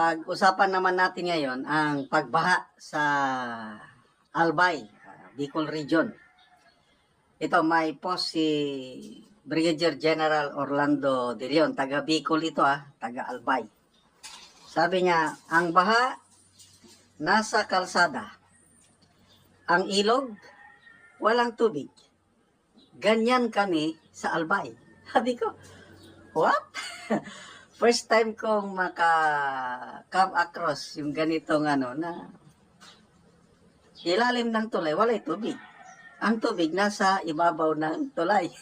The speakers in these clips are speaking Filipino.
Pag-usapan naman natin ngayon ang pagbaha sa Albay, ah, Bicol Region. Ito may post si Brigadier General Orlando De Leon, taga Bicol ito ah, taga Albay. Sabi niya, ang baha nasa kalsada. Ang ilog, walang tubig. Ganyan kami sa Albay. Sabi ko, what? First time kong maka come across yung ganitong ano na ilalim ng tulay, walay tubig. Ang tubig nasa ibabaw ng tulay.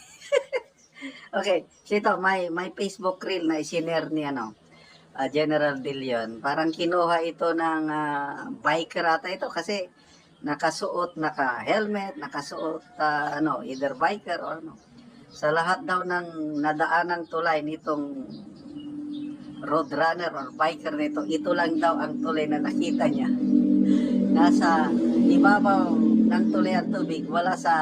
okay, sito may may Facebook reel na isinare ni ano ah, General De. Parang kinuha ito ng ah, biker ata ito kasi nakasuot naka-helmet, nakasuot ah, ano, either biker or ano. Sa lahat daw ng nadaanan tulay nitong road runner or biker nito, ito lang daw ang tulay na nakita niya. Nasa ibabaw ng tulay ang tubig, wala sa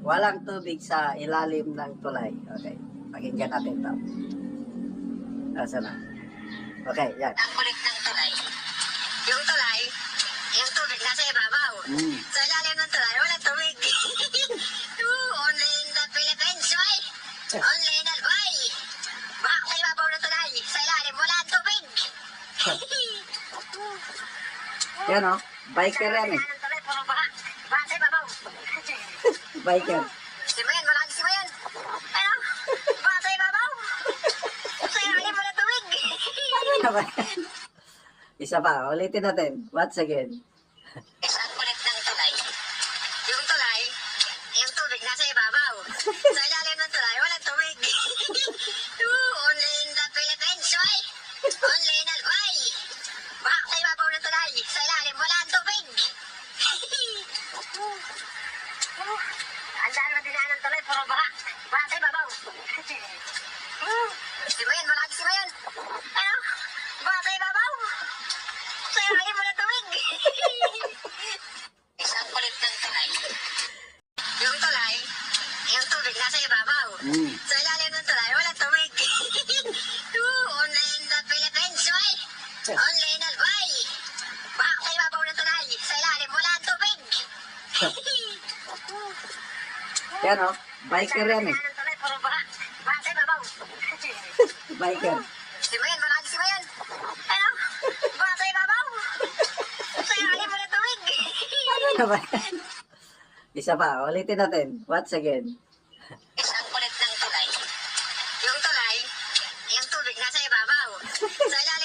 walang tubig sa ilalim ng tulay. Okay, pakinggan natin ito. Nasa na? Okay, yan. ang kulit ng tulay. Yung tulay, yung tubig nasa ibabaw. Mm. Yan o, biker yan eh. Ibabaw. Biker. Simayan, wala ang simayan. Ano? Baka sa ibabaw. Sa ilalim, wala tubig. Isa pa, ulitin natin. Once again. Isang kulit ng tulay. Yung tulay, yung tubig nasa ibabaw. Sa ilalim Ang dami na dinaan ng tulay, puro baka. Baka sa ibabaw. Simayan, wala ang simayan. Ano? Baka sa ibabaw. Sa ilalim, wala tubig. Isang kulit ng tulay. Yung tulay, yung tubig nasa ibabaw. Mm. Yan o, biker yan eh. Ibabaw. Biker. Simayan, wala ang simayan. Ano? Baka sa ibabaw. Sa ilalim, wala tubig. Isa pa, ulitin natin. Once again. Isang kulit ng tulay. Yung tulay, yung tubig nasa ibabaw. Sa ilalim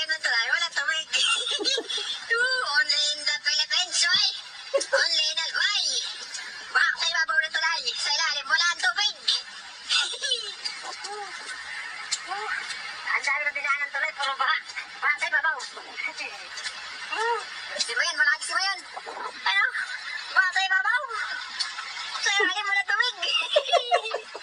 Ang dami mo dinaanan tuloy, puro baka. Baka tayo babaw. Si Mayan, malaki si Mayan. Ano? Baka tayo babaw. Sa ilalim mo na tuwig.